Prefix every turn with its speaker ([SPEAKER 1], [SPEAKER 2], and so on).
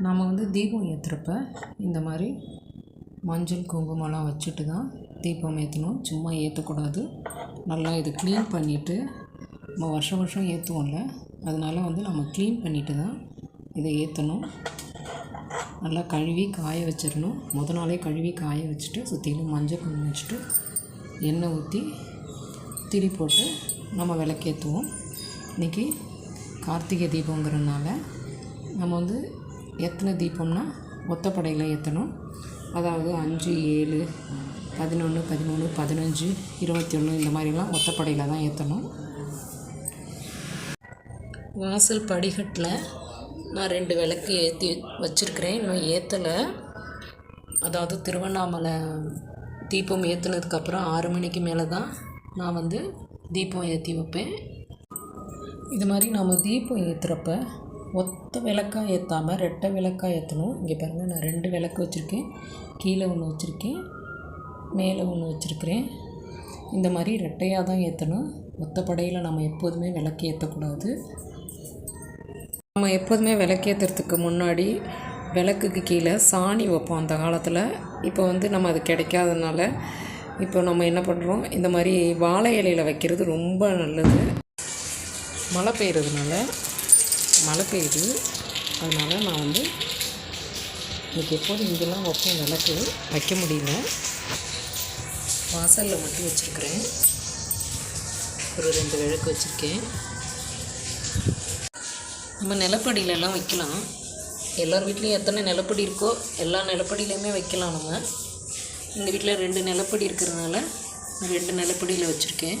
[SPEAKER 1] நாம் வந்து தீபம் ஏற்றுறப்ப இந்த மாதிரி மஞ்சள் குங்குமம்லாம் வச்சுட்டு தான் தீபம் ஏற்றணும் சும்மா ஏற்றக்கூடாது நல்லா இது க்ளீன் பண்ணிவிட்டு நம்ம வருஷம் வருஷம் ஏற்றுவோம்ல அதனால் வந்து நம்ம க்ளீன் பண்ணிவிட்டு தான் இதை ஏற்றணும் நல்லா கழுவி காய வச்சிடணும். முத நாளே கழுவி காய வச்சுட்டு சுற்றிலும் மஞ்சள் குங்குமம் வச்சுட்டு எண்ணெய் ஊற்றி திரி போட்டு நம்ம விளக்கேற்றுவோம் இன்றைக்கி கார்த்திகை தீபங்கிறதுனால நம்ம வந்து எத்தனை தீபம்னா ஒத்தப்படையில் ஏற்றணும் அதாவது அஞ்சு ஏழு பதினொன்று பதிமூணு பதினஞ்சு இருபத்தி ஒன்று இந்த மாதிரிலாம் ஒத்தப்படையில் தான் ஏற்றணும் வாசல் படிகட்டில் நான் ரெண்டு விளக்கு ஏற்றி வச்சுருக்கிறேன். இன்னும் ஏற்றலை அதாவது திருவண்ணாமலை தீபம் ஏற்றுனதுக்கப்புறம் ஆறு மணிக்கு மேலே தான் நான் வந்து தீபம் ஏற்றி வைப்பேன். இது மாதிரி நம்ம தீபம் ஏற்றுறப்ப ஒத்த விளக்காக ஏற்றாமல் ரெட்டை விளக்காக ஏற்றணும் இங்கே பாருங்கள் நான் ரெண்டு விளக்கு வச்சுருக்கேன். கீழே ஒன்று வச்சுருக்கேன். மேலே ஒன்று வச்சுருக்கிறேன். இந்த மாதிரி ரெட்டையாக தான் ஏற்றணும் ஒத்த படையில் நம்ம எப்போதுமே விளக்கு ஏற்றக்கூடாது நம்ம எப்போதுமே விளக்கேற்றுறதுக்கு முன்னாடி விளக்குக்கு கீழே சாணி வைப்போம் அந்த காலத்தில். இப்போ வந்து நம்ம அது கிடைக்காதனால இப்போ நம்ம என்ன பண்ணுறோம் இந்த மாதிரி வாழை இலையில் வைக்கிறது ரொம்ப நல்லது. மழை பெய்கிறதுனால மழை பெய்யுது. அதனால் நான் வந்து இன்றைக்கி எப்போதும் இங்கெல்லாம் வைப்போம் விளக்கு. வைக்க முடியல. வாசலில் மட்டும் வச்சுருக்கிறேன். ஒரு ரெண்டு விளக்கு வச்சுருக்கேன். நம்ம நிலப்படியிலலாம் வைக்கலாம். எல்லார் வீட்லேயும் எத்தனை நிலப்படி இருக்கோ எல்லா நிலப்படியிலையுமே வைக்கலாம் நம்ம. எங்கள் வீட்டில் ரெண்டு நிலப்படி இருக்கிறதுனால ரெண்டு நிலப்படியில் வச்சுருக்கேன்.